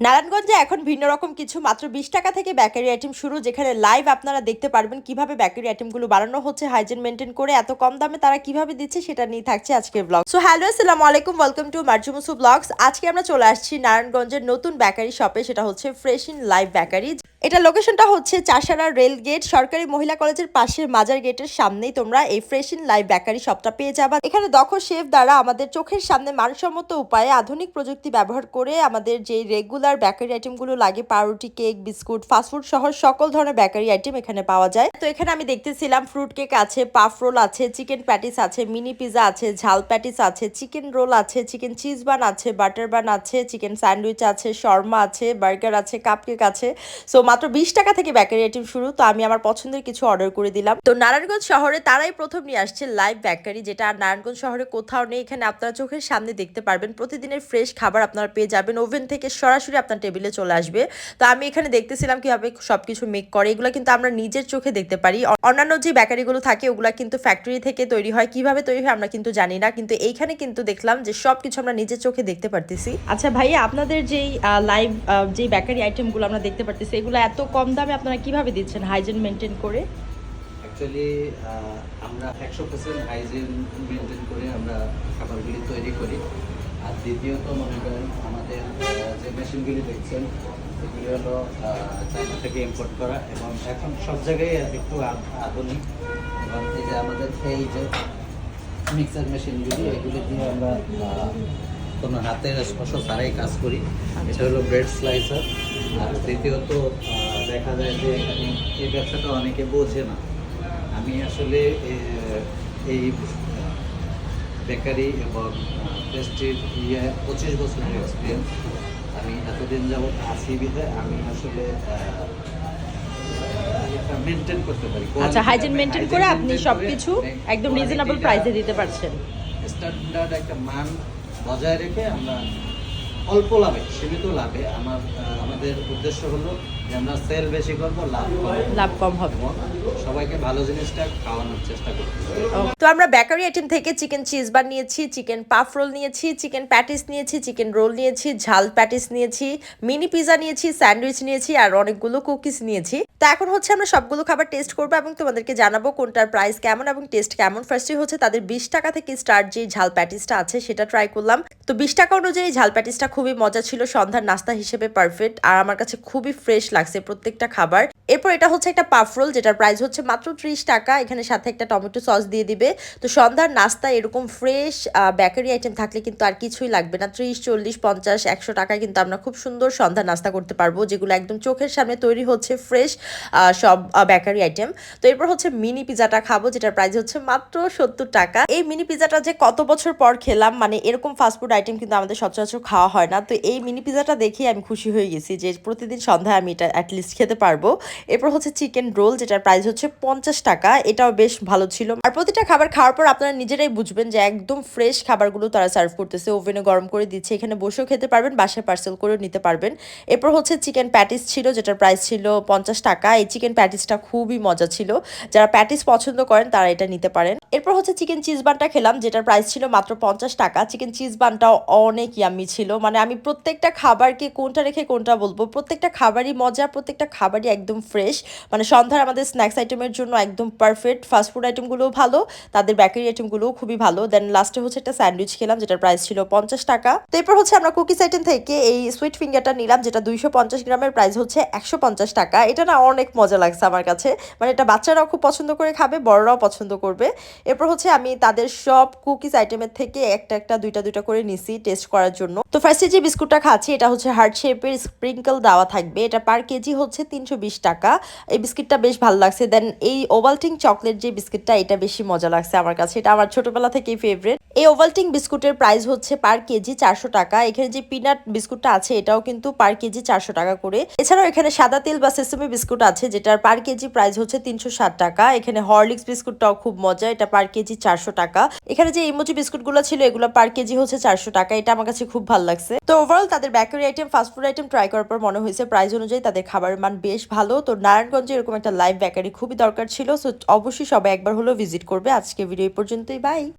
নারায়ণগঞ্জে এখন ভিন্ন রকম কিছু, মাত্র বিশ টাকা থেকে ব্যাকারি আইটেম শুরু, যেখানে লাইভ আপনারা দেখতে পারবেন কীভাবে বেকারি আইটেমগুলো বানানো হচ্ছে হাইজেন মেনটেন করে এত কম দামে তারা কীভাবে দিচ্ছে সেটা নিয়ে থাকছে আজকের ব্লগ সো হ্যালো আসসালাম আলাইকুম ওয়েলকাম টু মার্জুমুসু ব্লগস আজকে আমরা চলে আসছি নারায়ণগঞ্জের নতুন ব্যাকারি শপে সেটা হচ্ছে ফ্রেশ ইন লাইভ বেকারি এটা লোকেশনটা হচ্ছে চাষারা রেল গেট। সরকারি মহিলা কলেজের পাশের মাজার গেটের সামনেই তোমরা এই ফ্রেশ ইন লাইভ বেকারি শপটা পেয়ে যাবা। এখানে দক্ষ শেফ দ্বারা আমাদের চোখের সামনে মানসম্মত উপায়ে আধুনিক প্রযুক্তি ব্যবহার করে আমাদের যে রেগুলার বেকারি আইটেমগুলো লাগে, পাউরুটি কেক বিস্কুট ফাস্টফুড সহ সকল ধরনের বেকারি আইটেম এখানে পাওয়া যায়। তো এখানে আমি দেখতেছিলাম ফ্রুট কেক আছে পাফ রোল আছে চিকেন প্যাটিস আছে মিনি পিজা আছে, ঝাল প্যাটিস আছে চিকেন রোল আছে চিকেন চিজ বান আছে বাটার বান আছে চিকেন স্যান্ডউইচ আছে শর্মা আছে বার্গার আছে কাপ কেক আছে। সো মাত্র বিশ টাকা থেকে ব্যাকারি আইটেম শুরু, তো আমি আমার পছন্দের কিছু অর্ডার করে দিলাম। তো নারায়ণগঞ্জ শহরে তারাই প্রথম নিয়ে আসছে লাইভ বেকারি, যেটা আর নারায়ণগঞ্জ শহরে কোথাও নেই, এখানে আপনারা চোখের সামনে দেখতে পারবেন। প্রতিদিনের ফ্রেশ খাবার আপনারা পেয়ে যাবেন। ওভেন থেকে সরাসরি আপনার টেবিলে চলে আসবে। তো আমি এখানে দেখতেছিলাম কীভাবে সবকিছু মেক করে, এগুলো কিন্তু আমরা নিজের চোখে দেখতে পারি। অন্যান্য যে বেকারিগুলো থাকে, ওগুলো কিন্তু ফ্যাক্টরি থেকে তৈরি হয়। কীভাবে তৈরি হয় আমরা কিন্তু জানি না, কিন্তু এইখানে কিন্তু দেখলাম যে সবকিছু আমরা নিজের চোখে দেখতে পারতেছি। আচ্ছা ভাইয়া, আপনাদের যেই লাইভ যে বেকারি আইটেমগুলো আমরা দেখতে পারতেছি, এগুলো এত কম দামে আপনারা কীভাবে দিচ্ছেন হাইজিন মেনটেন করে? অ্যাকচুয়ালি আমরা একশো পার্সেন্ট হাইজিন মেনটেন করে আমরা খাবারগুলি তৈরি করি। আর দ্বিতীয়ত মনে করেন আমাদের যে মেশিনগুলি দেখছেন, এগুলি হলো চায়না থেকে ইম্পোর্ট করা এবং এখন সব জায়গায় একটু আধুনিক। এবং এই যে আমাদের এই যে মিক্সার মেশিনগুলি এগুলি দিয়ে আমরা কোনো হাতের স্পর্শ ছাড়াই কাজ করি। এটা হলো ব্রেড স্লাইসার আর দ্বিতীয়ত দেখা যায় যে এই ব্যবসাটা অনেকে বোঝে না। আমি আসলে এই বেকারি এবং পেস্ট্রির ইয়ে পঁচিশ বছরের এক্সপিরিয়েন্স আমি এতদিন যাবৎ আছি বিধে আমি আসলে মেনটেন করতে পারি। আচ্ছা হাইজিন মেনটেন করে আপনি সবকিছু একদম রিজনেবল প্রাইসে দিতে পারছেন। স্ট্যান্ডার্ড একটা মান বজায় রেখে আমরা অল্প লাভে সীমিত লাভে আমার আমাদের উদ্দেশ্য হলো যে আমরা সেল বেশি করব লাভ লাভ কম হবে। সবাইকে ভালো জিনিসটা খাওয়ানোর চেষ্টা করতে তো আমরা বেকারি আইটেম থেকে চিকেন চিজ বার নিয়েছি চিকেন পাফ রোল নিয়েছি চিকেন প্যাটিস নিয়েছি চিকেন রোল নিয়েছি ঝাল প্যাটিস নিয়েছি মিনি পিজা নিয়েছি স্যান্ডউইচ নিয়েছি আর অনেকগুলো কুকিজ নিয়েছি। তো এখন হচ্ছে আমরা সবগুলো খাবার টেস্ট করব এবং তোমাদেরকে জানাব কোনটার প্রাইস কেমন এবং টেস্ট কেমন। ফার্স্টই হচ্ছে তাদের বিশ টাকা থেকে স্টার্ট যে ঝাল প্যাটিসটা আছে সেটা ট্রাই করলাম। তো বিশ টাকা অনুযায়ী ঝাল প্যাটিসটা খুবই মজা ছিল, সন্ধ্যার নাস্তা হিসেবে পারফেক্ট আর আমার কাছে খুবই ফ্রেশ লাগছে প্রত্যেকটা খাবার। এরপর এটা হচ্ছে একটা পাফ রোল যেটার প্রাইস হচ্ছে মাত্র ত্রিশ টাকা। এখানে সাথে একটা টমেটো সস দিয়ে দিবে। তো সন্ধ্যার নাস্তা এরকম ফ্রেশ বেকারি আইটেম থাকলে কিন্তু আর কিছুই লাগবে না। ত্রিশ, চল্লিশ, পঞ্চাশ, একশো টাকায় কিন্তু আমরা খুব সুন্দর সন্ধ্যার নাস্তা করতে পারব, যেগুলো একদম চোখের সামনে তৈরি হচ্ছে ফ্রেশ সব বেকারি আইটেম তো এরপর হচ্ছে মিনি পিজাটা খাব, যেটার প্রাইস হচ্ছে মাত্র সত্তর টাকা। এই মিনি পিজাটা যে কত বছর পর খেলাম মানে এরকম ফাস্টফুড আইটেম কিন্তু আমাদের সচরাচর খাওয়া হয় না। তো এই মিনি পিজাটা দেখে আমি খুশি হয়ে গেছি যে প্রতিদিন সন্ধ্যায় আমি এটা অ্যাটলিস্ট খেতে পারব। এরপর হচ্ছে চিকেন রোল যেটার প্রাইস হচ্ছে পঞ্চাশ টাকা। এটাও বেশ ভালো ছিল। আর প্রতিটা খাবার খাওয়ার পর আপনারা নিজেরাই বুঝবেন যে একদম ফ্রেশ খাবারগুলো তারা সার্ভ করতেছে। ওভেনে গরম করে দিচ্ছে। এখানে বসেও খেতে পারবেন, বাসায় পার্সেল করেও নিতে পারবেন। এরপর হচ্ছে চিকেন প্যাটিস ছিল, যেটার প্রাইস ছিল পঞ্চাশ টাকা। এই চিকেন প্যাটিসটা খুবই মজা ছিল। যারা প্যাটিস পছন্দ করেন, তারা এটা নিতে পারেন। এরপর হচ্ছে চিকেন চিজ বানটা খেলাম, যেটার প্রাইস ছিল মাত্র পঞ্চাশ টাকা। চিকেন চিজ বানটাও অনেক ইয়ামি ছিল। মানে আমি প্রত্যেকটা খাবারকে কোনটা রেখে কোনটা বলব? প্রত্যেকটা খাবারই মজা, প্রত্যেকটা খাবারই একদম ফ্রেশ। মানে সন্ধ্যার আমাদের স্ন্যাক্স আইটেমের জন্য একদম পারফেক্ট ফাস্টফুড আইটেমগুলোও ভালো, তাদের বেকারি আইটেমগুলোও খুবই ভালো। দেন লাস্টে হচ্ছে একটা স্যান্ডউইচ খেলাম, যেটার প্রাইস ছিল পঞ্চাশ টাকা। তো এরপর হচ্ছে আমরা কুকিজ আইটেম থেকে এই সুইট ফিঙ্গারটা নিলাম, যেটা দুইশো পঞ্চাশ গ্রামের প্রাইস হচ্ছে একশো পঞ্চাশ টাকা। এটা না অনেক মজা লাগছে আমার কাছে। মানে এটা বাচ্চারাও খুব পছন্দ করে খাবে, বড়রাও পছন্দ করবে। এরপর হচ্ছে আমি তাদের সব কুকিজ আইটেমের থেকে একটা একটা, দুইটা দুইটা করে নিছি টেস্ট করার জন্য। তো ফার্স্টে যে বিস্কুটটা খাচ্ছি, এটা হচ্ছে হার্ট শেপের স্প্রিঙ্কল দেওয়া থাকবে। এটা পার কেজি হচ্ছে তিনশো বিশ টাকা। এই বিস্কিটটা বেশ ভালো লাগছে। দেন এই ওভালটিং চকলেট যে বিস্কিটটা, এটা বেশি মজা লাগছে আমার কাছে। এটা আমার ছোটবেলা থেকেই ফেভারিট এই ওভালটিং বিস্কুটের প্রাইস হচ্ছে পার কেজি চারশো টাকা। এখানে যে পিনাট বিস্কুটটা আছে, এটাও কিন্তু পার কেজি চারশো টাকা করে। এছাড়াও এখানে সাদা তেল বা সেসমি বিস্কুট আছে, যেটার পার কেজি প্রাইস হচ্ছে তিনশো ষাট টাকা। এখানে হরলিক্স বিস্কুটটাও খুব মজা, এটা পার কেজি চারশো টাকা। এখানে যে ইমোজি বিস্কুটগুলো ছিল, এগুলো পার কেজি হচ্ছে চারশো টাকা। এটা আমার কাছে খুব ভালো লাগছে। তো ওভারঅল তাদের bakery item fast food item try করার পর মনে হয়েছে প্রাইস অনুযায়ী তাদের খাবারের মান বেশ ভালো। তো নারায়ণগঞ্জে এরকম একটা লাইভ বেকারি খুবই দরকার ছিল। সো অবশ্যই সবাই একবার হলেও ভিজিট করবে। আজকে ভিডিও এই পর্যন্তই। বাই